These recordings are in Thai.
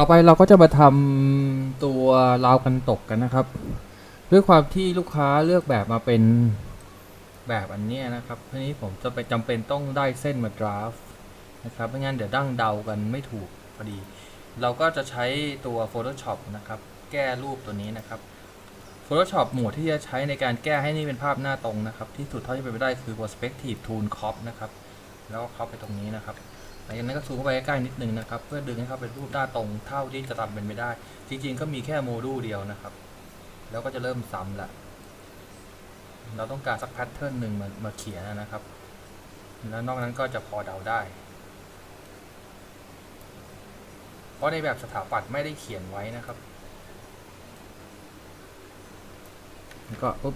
ต่อไปเราก็จะมาทำตัวราวกันตกกันนะครับ ด้วยความที่ลูกค้าเลือกแบบมาเป็นแบบอันนี้นะครับทีนี้ผมจะไปจำเป็นต้องได้เส้นมาดราฟนะครับไม่งั้นเดี๋ยวดั้งเดากันไม่ถูกพอดี เราก็จะใช้ตัว Photoshop นะครับ แก้รูปตัวนี้นะครับ Photoshop หมวดที่จะใช้ในการแก้ให้นี่เป็นภาพหน้าตรงนะครับ ที่สุดเท่าที่เป็นไปได้คือ Perspective Tool Crop นะครับ แล้วก็เข้าไปตรงนี้นะครับ หลังจากนั้นก็ซูมเข้าไปใกล้ๆนิดนึงนะครับ เพื่อดึงให้เขาเป็นรูปหน้าตรงเท่าที่จะทำเป็นไปได้ จริงๆ ก็มีแค่โมดูลเดียวนะครับ แล้วก็จะเริ่มซ้ำละเราต้องการสักแพทเทิร์นหนึ่งมามาเขียนนะครับ แล้วนอกนั้นก็จะพอเดาได้ เพราะในแบบสถาปัตย์ไม่ได้เขียนไว้นะครับก็ปุ๊บ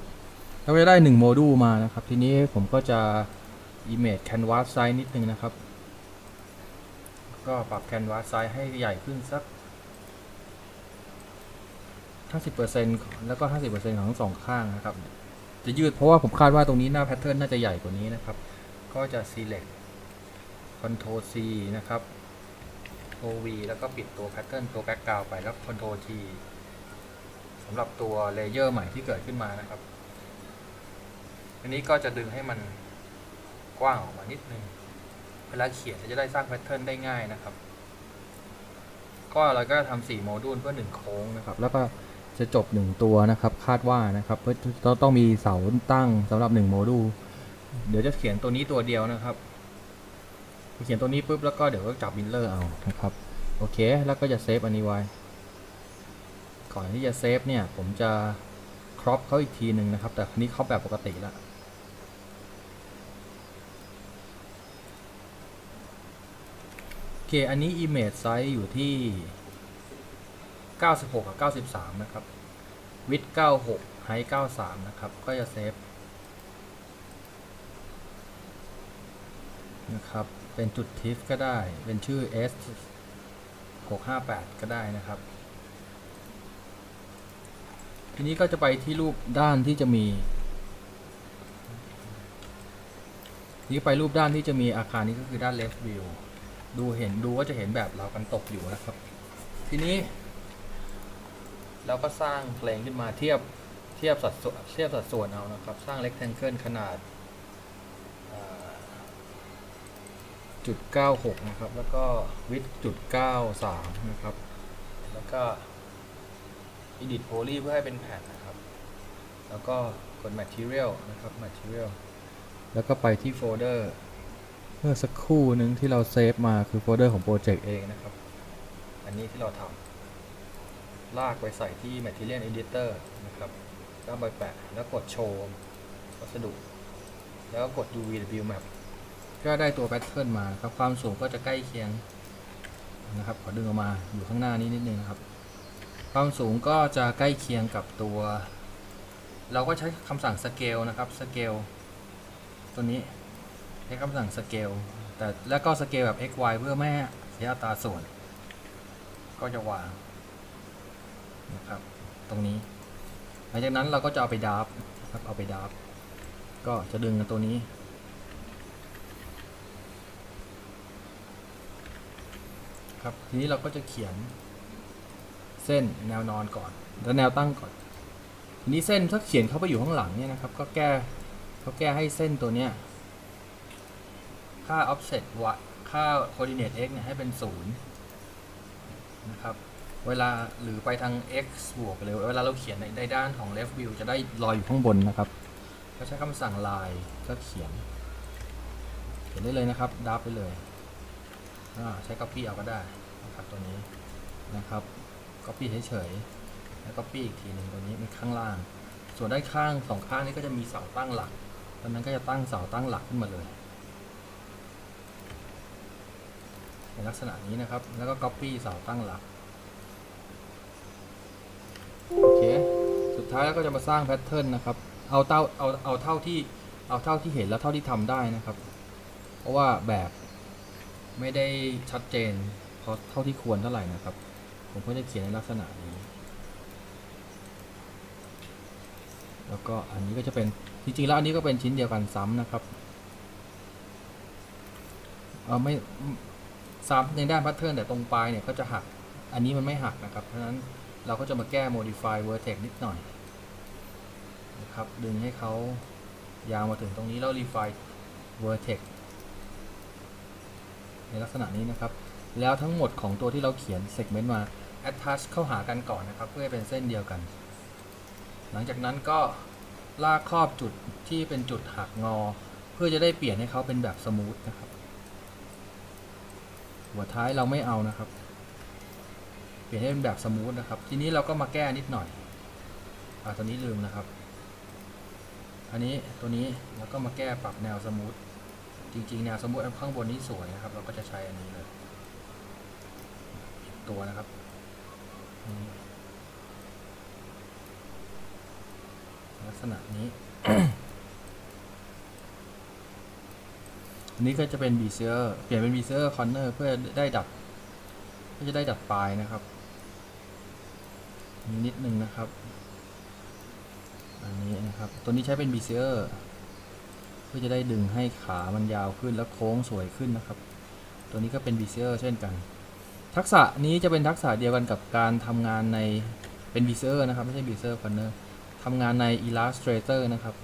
เราจะได้หนึ่งโมดูลมานะครับ ทีนี้ผมก็จะ image canvas size นิดนึงนะครับ ก็ปรับ canvas size ให้ใหญ่ขึ้นสัก 50%แล้วก็ 50%ของทั้งสองข้างนะครับ จะยืดเพราะว่าผมคาดว่าตรงนี้หน้าแพทเทิร์นน่าจะใหญ่กว่านี้นะครับ ก็จะ select Control C นะครับ OV แล้วก็ปิดตัวแพทเทิร์นตัว background ไปแล้ว Control T สำหรับตัวเลเยอร์ใหม่ที่เกิดขึ้นมานะครับ อันนี้ก็จะดึงให้มันกว้างออกมานิดนึง เวลาเขียนจะได้สร้างแพทเทิร์นได้ง่ายนะครับ ก็เราก็ทำสี่โมดูลเพื่อหนึ่งโค้งนะครับ แล้วก็จะจบหนึ่งตัวนะครับ คาดว่านะครับเพื่อต้องต้องมีเสาตั้งสำหรับหนึ่งโมดูลเดี๋ยวจะเขียนตัวนี้ตัวเดียวนะครับเขียนตัวนี้ปุ๊บแล้วก็เดี๋ยวก็จับบินเลอร์เอานะครับ โอเค แล้วก็จะเซฟอันนี้ไว้ ก่อนที่จะเซฟเนี่ย ผมจะครอปเขาอีกทีหนึ่งนะครับ แต่ครนี้ครอปแบบปกติแล้ว โอ เค อันนี้ image size อยู่ที่ 96 กับ 93 นะครับ width 96 height 93 นะครับ ก็จะเซฟนะครับ เป็นจุดทิฟก็ได้ เป็นชื่อ S 658 ก็ได้นะครับ ทีนี้ก็จะไปที่รูปด้านที่จะมีทีนี้ไปรูปด้านที่จะมีอาคารนี้ก็คือด้าน left view ดูเห็นดูก็จะเห็นแบบเรากันตกอยู่นะครับ ทีนี้เราก็สร้างเพลงขึ้นมาเทียบเทียบสัดส่วนเทียบสัดส่วนเอานะครับ สร้าง rectangle ขนาดอ่าจุด96นะครับ แล้วก็ width จุด93นะครับ แล้วก็ edit poly เพื่อให้เป็นแผ่นนะครับ แล้วก็กด material นะครับ material แล้วก็ไปที่โฟลเดอร์ เมื่อสักครู่หนึ่งที่เราเซฟมาคือโฟลเดอร์ของโปรเจกต์เองนะครับ อันนี้ที่เราทำลากไปใส่ที่ material editor นะครับแล้วไปแปะแล้วกดโชว์วัสดุ แล้วกด UVW map ก็ได้ตัวแพทเทิร์นมาครับ ความสูงก็จะใกล้เคียงนะครับ ขอดึงออกมาอยู่ข้างหน้านี้นิดนึงนะครับ ความสูงก็จะใกล้เคียงกับตัว เราก็ใช้คำสั่ง scale นะครับ scale ตัวนี้ ใช้คำสั่ง scale แต่แล้วก็ scale แบบ x y เพื่อไม่ให้เสียอัตราส่วน ก็จะวางนะครับ ตรงนี้ หลังจากนั้นเราก็จะเอาไปดับครับเอาไปดับก็จะดึงกันตัวนี้ ครับทีนี้เราก็จะเขียนเส้นแนวนอนก่อน แล้วแนวตั้งก่อนทีนี้เส้นถ้าเขียนเข้าไปอยู่ข้างหลังเนี่ยนะครับ ก็แก้เขาแก้ให้เส้นตัวเนี้ย ค่า offset y ค่า coordinate x เนี่ยให้เป็นศูนย์นะครับ เวลาหรือไปทาง x บวกหรือเวลาเราเขียนในด้านของ left view จะได้ลอยอยู่ข้างบนนะครับ ก็ใช้คำสั่ง line ก็เขียน เขียนได้เลยนะครับดับไปเลยอ่าใช้ copy เอาก็ได้นะครับตัวนี้นะครับ copy เฉยๆ แล้ว copy อีกทีหนึ่งตัวนี้เป็นข้างล่าง ส่วนด้านข้างสองข้างนี้ก็จะมีเสาตั้งหลักตอนนั้นก็จะตั้งเสาตั้งหลักขึ้นมาเลย ในลักษณะนี้นะครับ แล้วก็ copy เสาตั้งหลัก โอเค สุดท้ายแล้วก็จะมาสร้างแพทเทิร์นนะครับ เอาเท่าเอาเอาเท่าที่เอาเท่าที่เห็นแล้วเท่าที่ทำได้นะครับ เพราะว่าแบบไม่ได้ชัดเจนพราะเท่าที่ควรเท่าไหร่นะครับ ผมก็จะเขียนในลักษณะนี้ แล้วก็อันนี้ก็จะเป็นจริงๆแล้วอันนี้ก็เป็นชิ้นเดียวกันซ้ำนะครับ เออไม่ ซ้ำในด้านแพทเทิร์นแต่ตรงปลายเนี่ยก็จะหัก อันนี้มันไม่หักนะครับ เพราะฉะนั้นเราก็จะมาแก้ modify vertex นิดหน่อยนะครับ ดึงให้เขายาวมาถึงตรงนี้แล้ว refine vertex ในลักษณะนี้นะครับ แล้วทั้งหมดของตัวที่เราเขียน segment มา attach เข้าหากันก่อนนะครับ เพื่อให้เป็นเส้นเดียวกัน หลังจากนั้นก็ลากครอบจุดที่เป็นจุดหักงอ เพื่อจะได้เปลี่ยนให้เขาเป็นแบบสมูทนะครับ หัวท้ายเราไม่เอานะครับ เปลี่ยนให้เป็นแบบสมูทนะครับ ทีนี้เราก็มาแก้นิดหน่อยอ่าตัวนี้ลืมนะครับ อันนี้ตัวนี้แล้วก็มาแก้ปรับแนวสมูท จริงๆ แนวสมูทข้างบนนี้สวยนะครับ เราก็จะใช้อันนี้เลย ตัวนะครับลักษณะนี้ นนี้ก็จะเป็นบีเซอร์เปลี่ยนเป็นบีเซอร์คอนเนอร์เพื่อได้ดัดเพื่อจะได้ดัดปลายนะครับนิดนึงนะครับ อันนี้นะครับ ตัวนี้ใช้เป็นบีเซอร์เพื่อจะได้ดึงให้ขามันยาวขึ้นแล้วโค้งสวยขึ้นนะครับ ตัวนี้ก็เป็นบีเซอร์เช่นกัน ทักษะนี้จะเป็นทักษะเดียวกันกับการทำงานในเป็นบีเซอร์นะครับ ไม่ใช่บีเซอร์คอนเนอร์ทำงานใน Illustrator นะครับ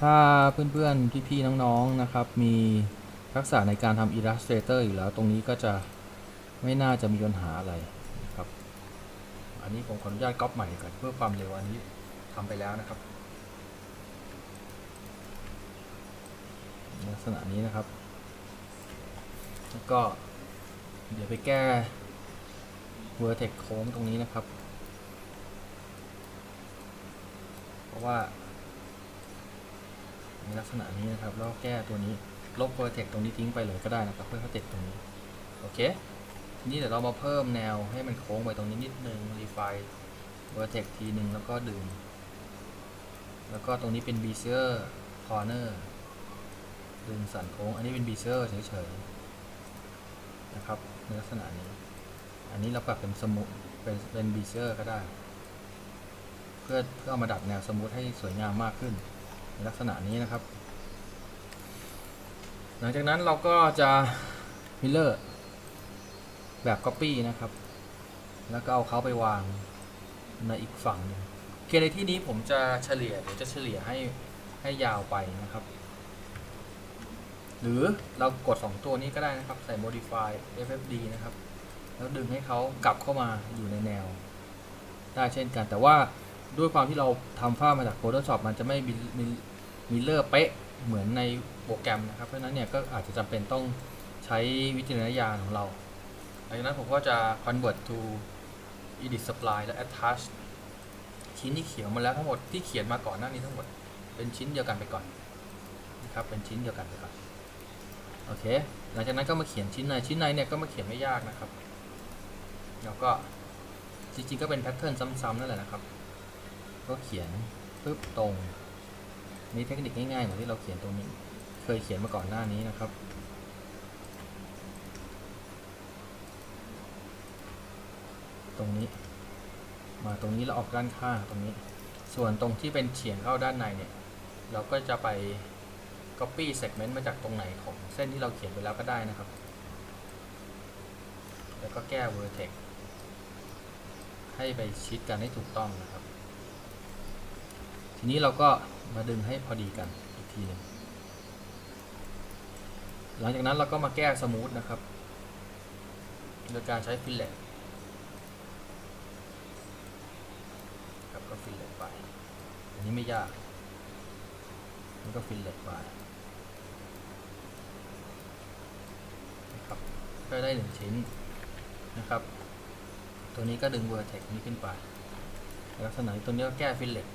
ถ้าเพื่อนๆ พี่ๆ น้องๆ นะครับ มีทักษะในการทำ Illustrator อยู่แล้ว ตรงนี้ก็จะไม่น่าจะมีปัญหาอะไรครับ อันนี้ผมขออนุญาตก๊อปใหม่ก่อนเพื่อความเร็วอันนี้ทำไปแล้วนะครับ ลักษณะนี้นะครับ แล้วก็เดี๋ยวไปแก้ vertex โค้งตรงนี้นะครับ เพราะว่า ในลักษณะนี้นะครับ แล้วแก้ตัวนี้ ลบ vertex ตรงนี้ทิ้งไปเลยก็ได้นะครับเพื่อเขาติดตรงนี้ โอเค ทีนี้เดี๋ยวเรามาเพิ่มแนวให้มันโค้งไปตรงนี้นิดนึง refine vertex ทีหนึ่งแล้วก็ดึงแล้วก็ตรงนี้เป็น bezier corner ดึงสันโค้ง อันนี้เป็น bezier เฉยๆ นะครับในลักษณะนี้ อันนี้เราปรับเป็นสมูทเป็นเป็น bezier ก็ได้ เพื่อเพื่อมาดัดแนวสมูทให้สวยงามมากขึ้น ลักษณะนี้นะครับ หลังจากนั้นเราก็จะมิลเลอร์แบบ Copy นะครับ แล้วก็เอาเขาไปวางในอีกฝั่งหนึ่งเคในที่นี้ผมจะเฉลี่ยเดี๋ยวจะเฉลี่ยให้ให้ยาวไปนะครับ หรือเรากด 2 ตัวนี้ก็ได้นะครับ ใส่ modify ffd นะครับ แล้วดึงให้เขากลับเข้ามาอยู่ในแนว ได้เช่นกันแต่ว่า ด้วยความที่เราทำภาพมาจาก Photoshop มันจะไม่มีมิลเลอร์เป๊ะเหมือนในโปรแกรมนะครับ เพราะฉะนั้นเนี่ยก็อาจจะจำเป็นต้องใช้วิจารณญาณของเราหลังจากนั้นผมก็จะ convert to edit supply และ attach ชิ้นที่เขียนมาแล้วทั้งหมดที่เขียนมาก่อนหน้านี้ทั้งหมด เป็นชิ้นเดียวกันไปก่อนนะครับเป็นชิ้นเดียวกันไปก่อนโอเคหลังจากนั้นก็มาเขียนชิ้นในชิ้นในเนี่ยก็มาเขียนไม่ยากนะครับแล้วก็จริงๆก็เป็นแพทเทิร์นซ้ำๆนั่นแหละนะครับ ก็เขียนปึ๊บตรงนี่เทคนิคง่ายๆเหมือนที่เราเขียนตรงนี้ เคยเขียนมาก่อนหน้านี้นะครับ ตรงนี้ มาตรงนี้เราออกด้านข้างตรงนี้ ส่วนตรงที่เป็นเฉียงเข้าด้านในเนี่ย เราก็จะไป copy segment มาจากตรงไหนของเส้นที่เราเขียนไปแล้วก็ได้นะครับ แล้วก็แก้ vertex ให้ไปชิดกันให้ถูกต้องนะครับ ทีนี้เราก็มาดึงให้พอดีกันอีกทีหนึ่งหลังจากนั้นเราก็มาแก้สมูทนะครับ โดยการใช้ฟิลเลตครับก็ฟิลเลตไป อันนี้ไม่ยากนี่ก็ฟิลเลตไปนะครับก็ได้หนึ่งชิ้นนะครับ ตัวนี้ก็ดึงเวอร์เทคนี้ขึ้นไป ลักษณะนี้ตัวนี้ก็แก้ฟิลเลต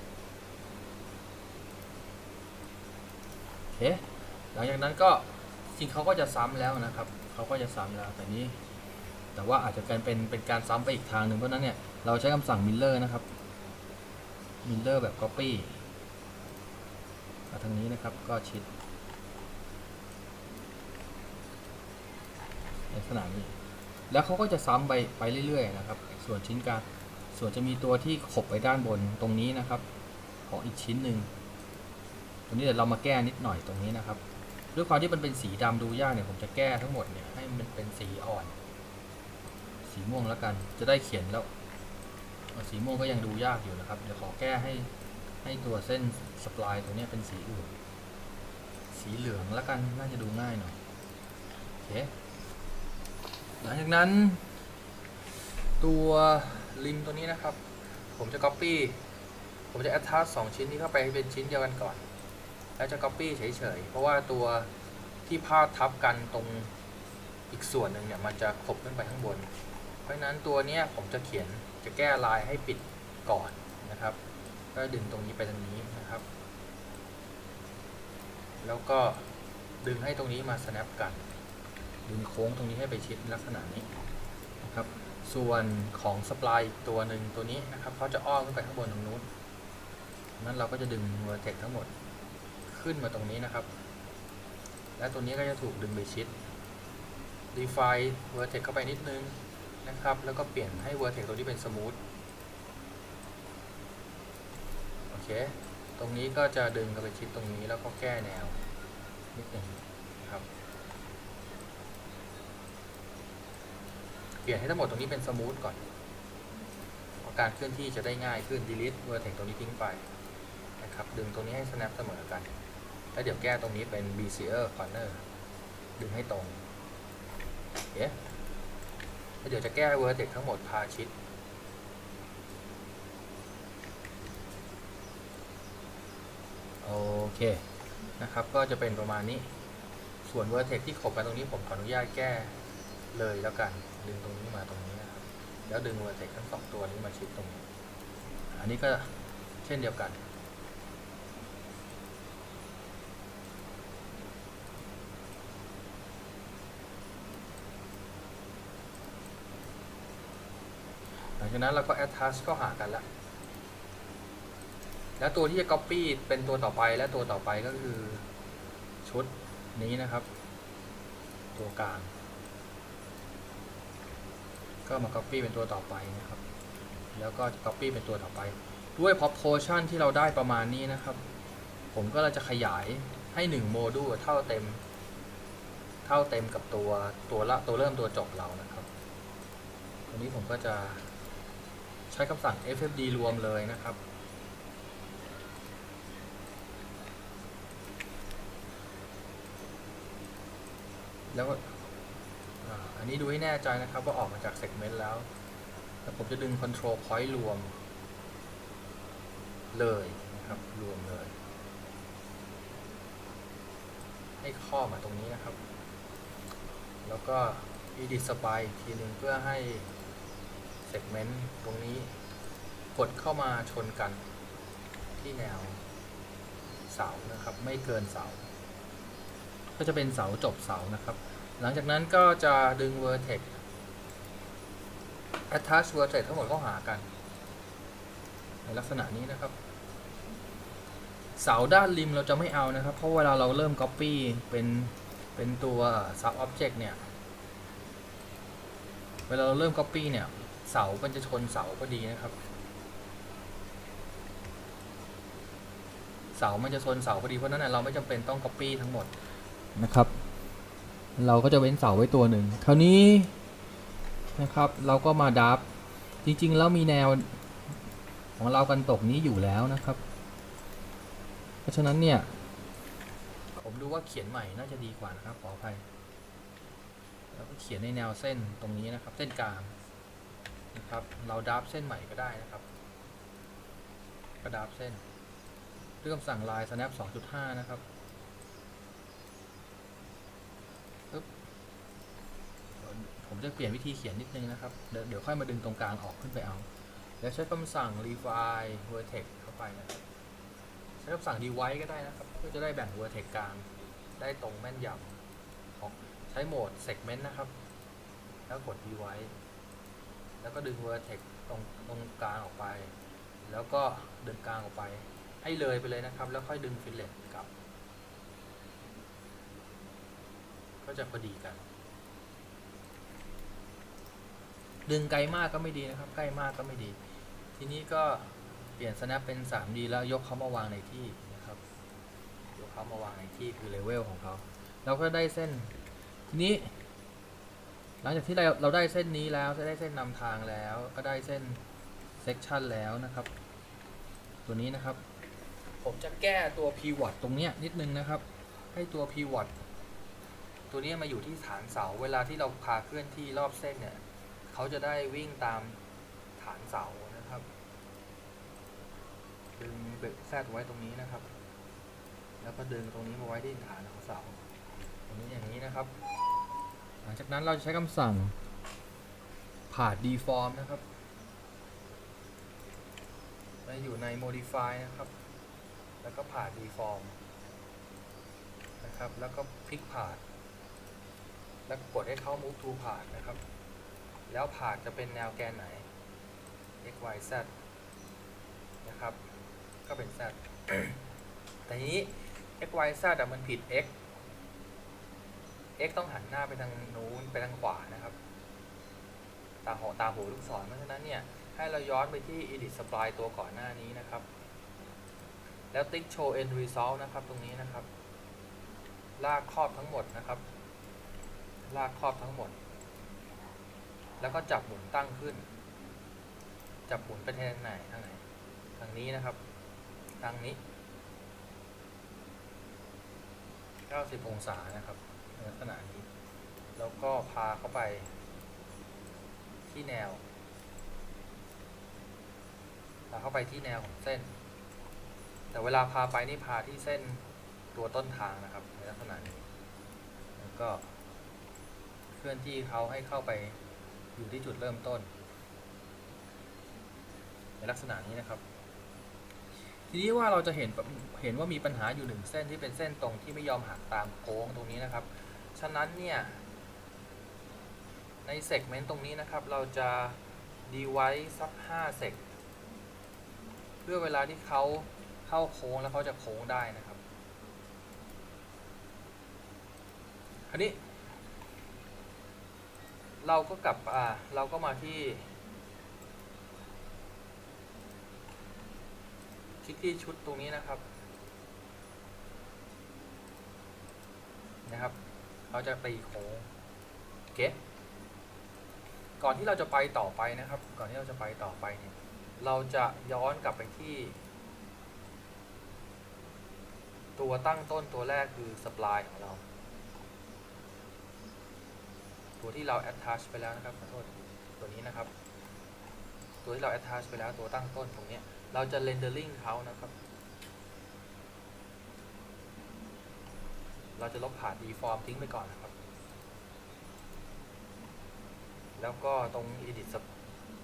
โอ เคหลังจากนั้นก็จริงเขาก็จะซ้ำแล้วนะครับเขาก็จะซ้ำแล้วแต่นี้ แต่ว่าอาจจะเป็นเป็นการซ้ำไปอีกทางหนึ่งเพราะนั้นเนี่ยเราใช้คำสั่ง miller นะครับ miller แบบ copy มาทางนี้นะครับก็ชิดในลักษณะนี้ แล้วเขาก็จะซ้ำไปไปเรื่อยๆนะครับ ส่วนชิ้นกลางส่วนจะมีตัวที่ขบไปด้านบนตรงนี้นะครับ ของอีกชิ้นหนึ่ง ตรงนี้เดี๋ยวเรามาแก้นิดหน่อยตรงนี้นะครับ ด้วยความที่มันเป็นสีดำดูยากเนี่ยผมจะแก้ทั้งหมดเนี่ยให้มันเป็นสีอ่อน สีม่วงแล้วกัน จะได้เขียนแล้ว สีม่วงก็ยังดูยากอยู่นะครับ เดี๋ยวขอแก้ให้ให้ตัวเส้นสปายตัวเนี้ยเป็นสีอื่น สีเหลืองแล้วกันน่าจะดูง่ายหน่อยโอเคหลังจากนั้น ตัวลิมตัวนี้นะครับ ผมจะ copy ผมจะ attach สองชิ้นนี้เข้าไปให้เป็นชิ้นเดียวกันก่อน แล้วจะ copy เฉยๆ เพราะว่าตัวที่พาดทับกันตรงอีกส่วนหนึ่งเนี่ยมันจะขบขึ้นไปข้างบน เพราะนั้นตัวนี้ผมจะเขียนจะแก้ลายให้ปิดก่อนนะครับ ก็ดึงตรงนี้ไปตรงนี้นะครับ แล้วก็ดึงให้ตรงนี้มา snap กัน ดึงโค้งตรงนี้ให้ไปชิดลักษณะนี้นะครับ ส่วนของสปายอีกตัวหนึ่งตัวนี้นะครับเขาจะอ้อมขึ้นไปข้างบนตรงนู้นนั้นเราก็จะดึง vertex ทั้งหมด ขึ้นมาตรงนี้นะครับ และตัวนี้ก็จะถูกดึงไปชิด define vertex เข้าไปนิดนึงนะครับ แล้วก็เปลี่ยนให้ vertex ตัวนี้เป็น smooth โอเค ตรงนี้ก็จะดึงเข้าไปชิดตรงนี้แล้วก็แก้แนวนิดนึงนะครับ เปลี่ยนให้ทั้งหมดตรงนี้เป็นสมูทก่อนการเคลื่อนที่จะได้ง่ายขึ้น delete vertex ตรงนี้ทิ้งไปนะครับ ดึงตรงนี้ให้ snap เสมอกัน แล้วเดี๋ยวแก้ตรงนี้เป็น bezier corner ดึงให้ตรงเอ๊ะแล้วเดี๋ยวจะแก้ vertex ทั้งหมดพาชิด โอเค นะครับ ก็จะเป็นประมาณนี้ ส่วน vertex ที่ขบกันตรงนี้ผมขออนุญาตแก้เลยแล้วกัน ดึงตรงนี้มาตรงนี้นะครับ แล้วดึง vertex ทั้งสองตัวนี้มาชิดตรงนี้ อันนี้ก็เช่นเดียวกัน จากนั้นเราก็ attach เข้าหากันแล้ว แล้วตัวที่จะ copy เป็นตัวต่อไปและตัวต่อไปก็คือชุดนี้นะครับ ตัวกลาง ก็มา copy เป็นตัวต่อไปนะครับ แล้วก็ copy เป็นตัวต่อไป ด้วย proportion ที่เราได้ประมาณนี้นะครับ ผมก็เลยจะขยายให้1โมดูลเท่าเต็ม เท่าเต็มกับตัวตัวละตัวเริ่มตัวจบเรานะครับตัวนี้ผมก็จะ ใช้คำสั่ง ffd รวมเลยนะครับ แล้วก็อันนี้ดูให้แน่ใจนะครับว่าออกมาจาก segment แล้ว แล้วผมจะดึง control point รวม เลยนะครับ รวมเลย ให้ข้อมาตรงนี้นะครับ แล้วก็ edit spline อีกทีหนึ่งเพื่อให้ segment ตรงนี้กดเข้ามาชนกันที่แนวเสานะครับ ไม่เกินเสา ก็จะเป็นเสาจบเสานะครับ หลังจากนั้นก็จะดึง vertex attach vertex ทั้งหมดเข้าหากัน ในลักษณะนี้นะครับ เสาด้านริมเราจะไม่เอานะครับ เพราะเวลาเราเริ่ม copy เป็นเป็นตัว sub object เนี่ย เวลาเราเริ่ม copy เนี่ย เสามันจะชนเสาพอดีนะครับ เสามันจะชนเสาพอดีเพราะนั้นเราไม่จำเป็นต้อง copy ทั้งหมดนะครับ เราก็จะเว้นเสาไว้ตัวหนึ่งคราวนี้นะครับ เราก็มาดับจริงๆแล้วมีแนวของเรากันตกนี้อยู่แล้วนะครับ เพราะฉะนั้นเนี่ย ผมดูว่าเขียนใหม่น่าจะดีกว่านะครับขออภัยแล้วก็เขียนในแนวเส้นตรงนี้นะครับ เส้นกลาง นะครับเราดับเส้นใหม่ก็ได้นะครับก็ดับเส้นเรื่องสั่งลาย snap 2.5 นะครับผมจะเปลี่ยนวิธีเขียนนิดนึงนะครับเดี๋ยวเดี๋ยวค่อยมาดึงตรงกลางออกขึ้นไปเอา แล้วใช้คำสั่ง refine vertex เข้าไปนะครับ ใช้คำสั่ง divide ก็ได้นะครับ เพื่อจะได้แบ่ง vertex กลางได้ตรงแม่นยำของใช้โหมด segment นะครับ แล้วกด divide แล้วก็ดึง vertex ตรงตรงกลางออกไป แล้วก็ดึงกลางออกไป ให้เลยไปเลยนะครับ แล้วค่อยดึง fillet กลับ ก็จะพอดีกัน ดึงไกลมากก็ไม่ดีนะครับ ใกล้มากก็ไม่ดี ทีนี้ก็เปลี่ยน snap เป็น 3D แล้วยกเขามาวางในที่นะครับ ยกเขามาวางในที่คือเลเวลของเขาเราก็ได้เส้น ทีนี้ หลังจากที่เราเราได้เส้นนี้แล้วจะได้เส้นนำทางแล้ว ก็ได้เส้นเซกชันแล้วนะครับ ตัวนี้นะครับ ผมจะแก้ตัว pivot ตรงเนี้ยนิดนึงนะครับ ให้ตัว pivot ตัวนี้มาอยู่ที่ฐานเสาเวลาที่เราพาเคลื่อนที่รอบเส้นเนี่ยเขาจะได้วิ่งตามฐานเสานะครับดึงเบรกแซดไว้ตรงนี้นะครับ แล้วก็ดึงตรงนี้มาไว้ที่ฐานของเสาตรงนี้อย่างนี้นะครับ หลังจากนั้นเราจะใช้คำสั่งผ่า deform นะครับไปอยู่ใน modify นะครับ แล้วก็ผ่า deform นะครับ แล้วก็พลิกผ่าแล้วกดให้เข้า move to ผ่านะครับ แล้วผ่าจะเป็นแนวแกนไหน x y z นะครับ ก็เป็น z แต่นี้ x y z มันผิด x x ต้องหันหน้าไปทางนู้นไปทางขวานะครับ ตามหัวตามหัวลูกศรเพราะฉะนั้นเนี่ย ให้เราย้อนไปที่ edit spline ตัวก่อนหน้านี้นะครับ แล้วติ๊ก show end result นะครับตรงนี้นะครับ ลากครอบทั้งหมดนะครับ ลากครอบทั้งหมด แล้วก็จับหมุนตั้งขึ้น จับหมุนไปทางไหนทางไหนทางนี้นะครับ ทางนี้ 90 องศานะครับ ลักษณะนี้ แล้วก็พาเข้าไปที่แนวพาเข้าไปที่แนวของเส้น แต่เวลาพาไปนี่พาที่เส้นตัวต้นทางนะครับในลักษณะนี้ แล้วก็เคลื่อนที่เขาให้เข้าไปอยู่ที่จุดเริ่มต้น ในลักษณะนี้นะครับ ทีนี้ว่าเราจะเห็นเห็นว่ามีปัญหาอยู่หนึ่งเส้นที่เป็นเส้นตรงที่ไม่ยอมหักตามโค้งตรงนี้นะครับ ฉะนั้นเนี่ย ในเซกเมนต์ตรงนี้นะครับ เราจะดีไว้สัก5เซกเพื่อเวลาที่เขาเข้าโค้งแล้วเขาจะโค้งได้นะครับคราวนี้ เราก็กลับอ่าเราก็มาที่ คลิกที่ชุดตรงนี้นะครับนะครับ เราจะตีโค้งโอเคก่อนที่เราจะไปต่อไปนะครับ ก่อนที่เราจะไปต่อไปเนี่ยเราจะย้อนกลับไปที่ ตัวตั้งต้นตัวแรกคือ supply ของเรา ตัวที่เรา attach ไปแล้วนะครับขอโทษตัวนี้นะครับ ตัวที่เรา attach ไปแล้วตัวตั้งต้นตรงเนี้ยเราจะ rendering เขานะครับ เราจะลบผ่าน deform ทิ้งไปก่อนนะครับ แล้วก็ตรง edit sub-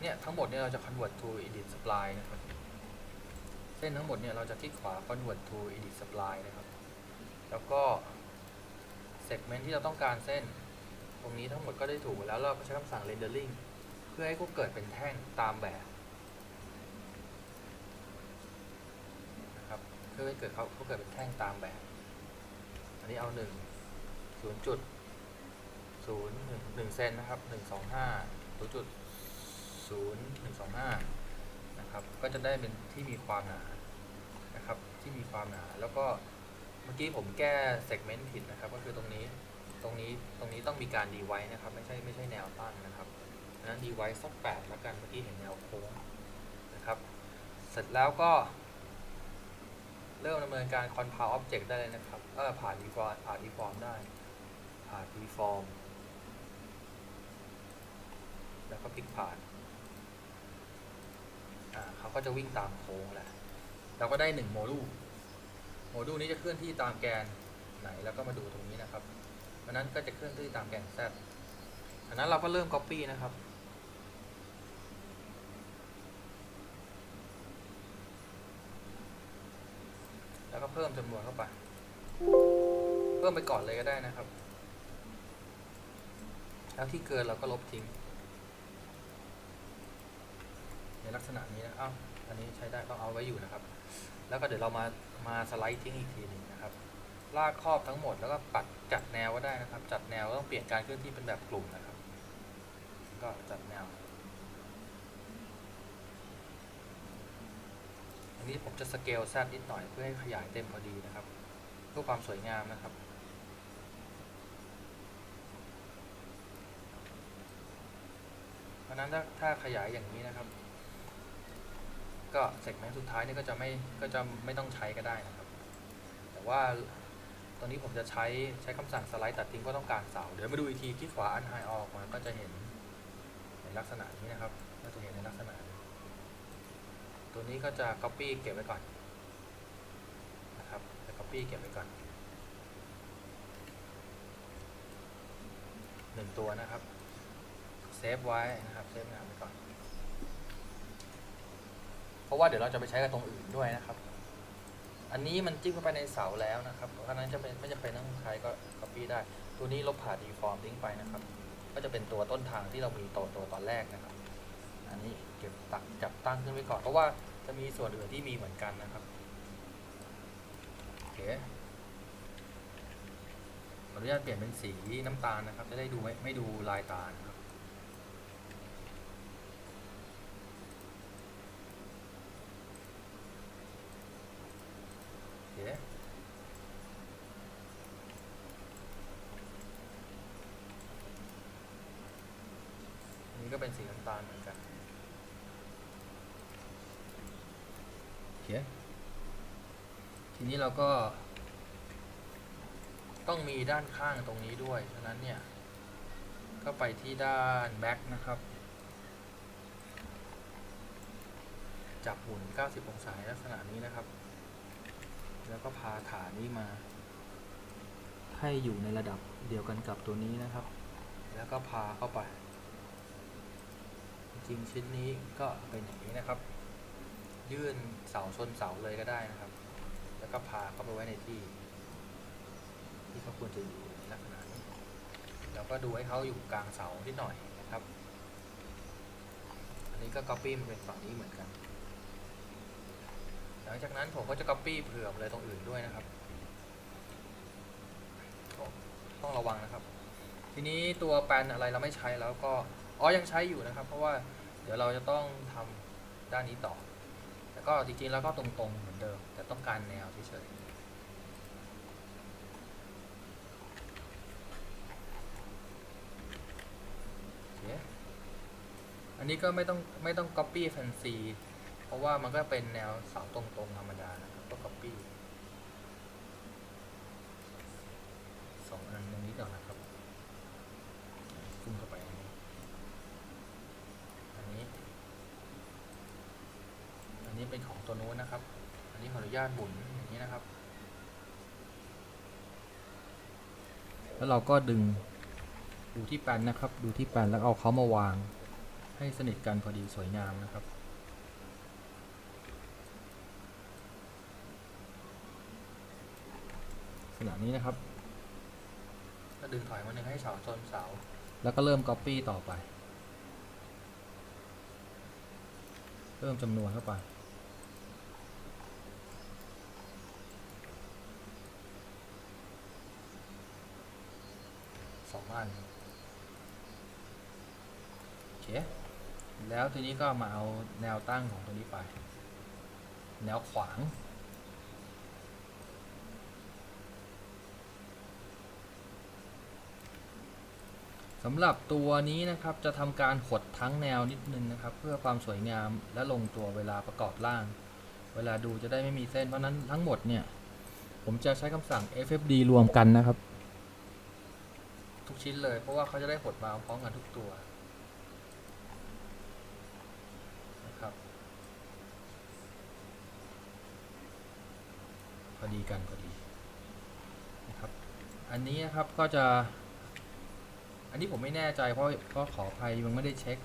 เนี่ยทั้งหมดเนี่ยเราจะ convert to edit supply นะครับ เส้นทั้งหมดเนี่ยเราจะคลิกขวา convert to edit supply นะครับ แล้วก็ segment ที่เราต้องการเส้น ตรงนี้ทั้งหมดก็ได้ถูกแล้วเราก็ใช้คำสั่ง rendering เพื่อให้เขาเกิดเป็นแท่งตามแบบนะครับเพื่อให้เกิดเขาเขาเกิดเป็นแท่งตามแบบ เอาหนึ่งศูนย์จุดศูนย์หนึ่งหนึ่งเซนนะครับหนึ่งสองห้าศูนย์จุดศูนย์หนึ่งสองห้านะครับ ก็จะได้เป็นที่มีความหนานะครับ ที่มีความหนา แล้วก็เมื่อกี้ผมแก้เซกเมนต์ผิดนะครับ ก็คือตรงนี้ ตรงนี้ ตรงนี้ต้องมีการดีไว้นะครับ ไม่ใช่ ไม่ใช่แนวตั้งนะครับดังนั้นดีไว้สักแปดแล้วกัน เมื่อกี้เห็นแนวโค้งนะครับ เสร็จแล้วก็ เริ่มดำเนินการ compile object ได้เลยนะครับเออผ่าน deform ผ่าน deform ได้ ผ่าน deform แล้วก็พลิกผ่าน อ่าเขาก็จะวิ่งตามโค้งแหละ เราก็ได้หนึ่งโมดูล โมดูลนี้จะเคลื่อนที่ตามแกนไหนแล้วก็มาดูตรงนี้นะครับเพราะนั้นก็จะเคลื่อนที่ตามแกน z อันนั้นเราก็เริ่ม copy นะครับ แล้วก็เพิ่มจำนวนเข้าไป เพิ่มไปก่อนเลยก็ได้นะครับ แล้วที่เกินเราก็ลบทิ้ง ในลักษณะนี้นะ เอ้า อันนี้ใช้ได้ต้องเอาไว้อยู่นะครับ แล้วก็เดี๋ยวเรามา มาสไลด์ทิ้งอีกทีหนึ่งนะครับ ลากครอบทั้งหมดแล้วก็ปัดจัดแนวก็ได้นะครับ จัดแนวต้องเปลี่ยนการเคลื่อนที่เป็นแบบกลุ่มนะครับ ก็จัดแนว อั นนี้ผมจะสเกลแซดนิดหน่อยเพื่อให้ขยายเต็มพอดีนะครับ เพื่อความสวยงามนะครับ เพราะนั้นถ้าถ้าขยายอย่างนี้นะครับ ก็เซกเมนต์สุดท้ายนี่ก็จะไม่ก็จะไม่ต้องใช้ก็ได้นะครับ แต่ว่าตอนนี้ผมจะใช้ใช้คำสั่งสไลด์ตัดทิ้งก็ต้องการเสา เดี๋ยวมาดูอีกทีคลิกขวาอันไฮออกมาก็จะเห็นในลักษณะนี้นะครับก็จะเห็นในลักษณะนี้ ตัวนี้ก็จะ copy เก็บไว้ก่อนนะครับจะ copy เก็บไว้ก่อนหนึ่งตัวนะครับเซฟไว้นะครับเซฟงานไว้ก่อน เพราะว่าเดี๋ยวเราจะไปใช้กับตรงอื่นด้วยนะครับ อันนี้มันจิ้มเข้าไปในเสาแล้วนะครับเพราะนั้นจะเป็นไม่จำเป็นต้องใช้ก็ copy ได้ ตัวนี้ลบผ่าน deform ทิ้งไปนะครับ ก็จะเป็นตัวต้นทางที่เรามีตัวตัวตอนแรกนะครับ อันนี้เก็บตักจับตั้งขึ้นไว้ก่อนเพราะว่าจะมีส่วนอื่นที่มีเหมือนกันนะครับโอเคขออนุญาตเปลี่ยนเป็นสีน้ำตาลนะครับ จะได้ดูไม่ไม่ดูลายตานะครับ โอเค อันนี้ก็เป็นสีน้ำตาลเหมือนกันโอเค ที นี้เราก็ ต้องมีด้านข้างตรงนี้ด้วยฉะนั้นเนี่ย ก็ไปที่ด้าน back นะครับ จับหมุน 90 องศาลักษณะนี้นะครับ แล้วก็พาฐานนี้มา ให้อยู่ในระดับเดียวกันกับตัวนี้นะครับ แล้วก็พาเข้าไป จริงชิ้นนี้ก็เป็นอย่างนี้นะครับ ยื่นเสาชนเสาเลยก็ได้นะครับ แล้วก็พาเขาไปไว้ในที่ ที่เขาควรจะอยู่ในลักษณะนี้เราก็ดูให้เขาอยู่กลางเสานิดหน่อยนะครับ อันนี้ก็ copy มาเป็นฝั่งนี้เหมือนกัน หลังจากนั้นผมก็จะ copy เผื่อมาเลยตรงอื่นด้วยนะครับ ต้องระวังนะครับ ทีนี้ตัวแปลนอะไรเราไม่ใช้แล้วก็อ๋อยังใช้อยู่นะครับ เพราะว่าเดี๋ยวเราจะต้องทำด้านนี้ต่อ ก็จริงๆแล้วก็ตรงๆเหมือนเดิม แต่ต้องการแนวเฉยๆอันนี้ก็ไม่ต้องไม่ต้อง copy fancy เพราะว่ามันก็เป็นแนวเสาตรงๆธรรมดานะครับ ก็ copy สองอันตรงนี้ก่อนนะครับพุ่งเข้าไปอันนี้ อันนี้ อันนี้เป็นของ ตัวนู้นนะครับ อันนี้ขออนุญาตหมุนอย่างนี้นะครับ แล้วเราก็ดึงดูที่แปนนะครับ ดูที่แปนแล้วเอาเขามาวาง ให้สนิทกันพอดีสวยงามนะครับขณะนี้นะครับก็ดึงถอยมาหนึ่งให้เสาชนเสา แล้วก็เริ่ม Copy ต่อไป เพิ่มจำนวนเข้าไป สองอันโอเคแล้วทีนี้ก็มาเอาแนวตั้งของตัวนี้ไป แนวขวางสำหรับตัวนี้นะครับจะทำการหดทั้งแนวนิดนึงนะครับ เพื่อความสวยงามและลงตัวเวลาประกอบร่าง เวลาดูจะได้ไม่มีเส้นเพราะนั้นทั้งหมดเนี่ย ผมจะใช้คำสั่ง FFD รวมกันนะครับ ทุกชิ้นเลย เพราะว่าเขาจะได้หดมาพร้อมกันทุกตัวนะครับพอดีกันพอดีนะครับ อันนี้นะครับก็จะ อันนี้ผมไม่แน่ใจเพราะก็ขออภัยยังไม่ได้เช็ค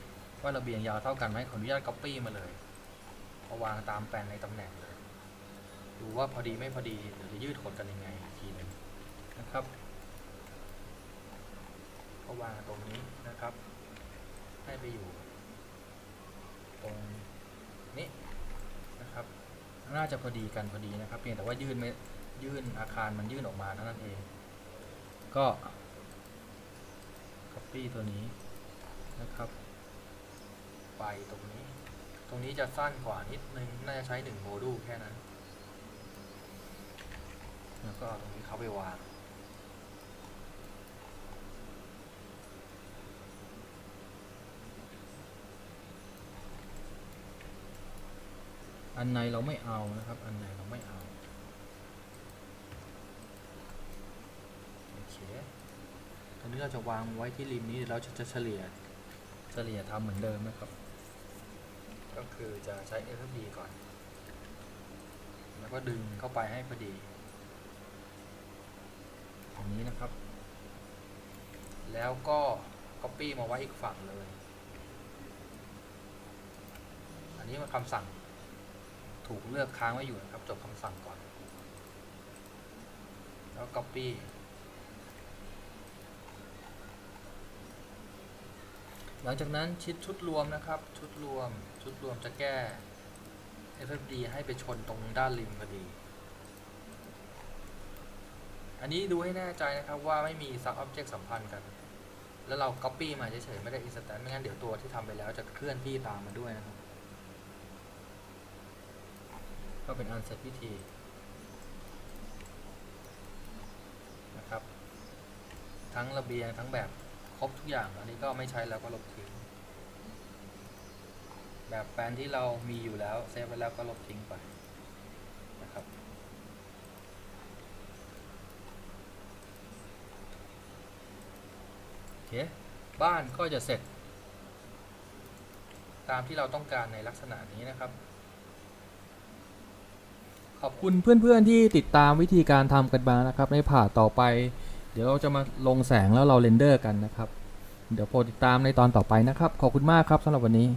ว่าระเบียงยาวเท่ากันไหมขออนุญาต copy มาเลยเอาวางตามแปลนในตำแหน่งเลยดูว่าพอดีไม่พอดีเดี๋ยวจะยืดหดกันยังไงอีกทีหนึงนะครับ ก็วางตรงนี้นะครับ ให้ไปอยู่ ตรงนี้นะครับ น่าจะพอดีกันพอดีนะครับ เพียงแต่ว่ายื่นไม่ยื่นอาคารมันยื่นออกมาเท่านั้นเอง ก็ copy ตัวนี้นะครับ ไปตรงนี้ ตรงนี้จะสั้นกว่านิดนึง น่าจะใช้หนึ่งโมดูลแค่นั้น แล้วก็ตรงนี้เข้าไปวาง อันในเราไม่เอานะครับ อันในเราไม่เอาโอเคตอนนี้เราจะวางไว้ที่ริมนี้เราจะจะเฉลี่ยเฉลี่ยทำเหมือนเดิมนะครับ ก็คือจะใช้ FFD ก่อน แล้วก็ดึงเข้าไปให้พอดีอันนี้นะครับ แล้วก็ Copy มาไว้อีกฝั่งเลย อันนี้มันคำสั่ง ถูกเลือกค้างไว้อยู่นะครับ จบคำสั่งก่อน แล้ว Copy หลังจากนั้นชิดชุดรวมนะครับ ชุดรวม ชุดรวมจะแก้ FFD ให้ไปชนตรงด้านริมพอดี อันนี้ดูให้แน่ใจนะครับว่าไม่มี sub object สัมพันธ์กัน แล้วเรา copy มาเฉยๆ ไม่ได้ instant ไม่งั้นเดี๋ยวตัวที่ทำไปแล้วจะเคลื่อนที่ตามมาด้วยนะครับ ก็เป็นอันเสร็จพิธีนะครับ ทั้งระเบียงทั้งแบบครบทุกอย่าง อันนี้ก็ไม่ใช้แล้วก็ลบทิ้ง แบบแปลนที่เรามีอยู่แล้วเซฟไว้แล้วก็ลบทิ้งไปนะครับโอเคบ้านก็จะเสร็จ ตามที่เราต้องการในลักษณะนี้นะครับ ขอบคุณเพื่อนๆที่ติดตามวิธีการทำกันมานะครับ ในผ่าต่อไป เดี๋ยวเราจะมาลงแสงแล้วเราเรนเดอร์กันนะครับ เดี๋ยวโปรดติดตามในตอนต่อไปนะครับ ขอบคุณมากครับสำหรับวันนี้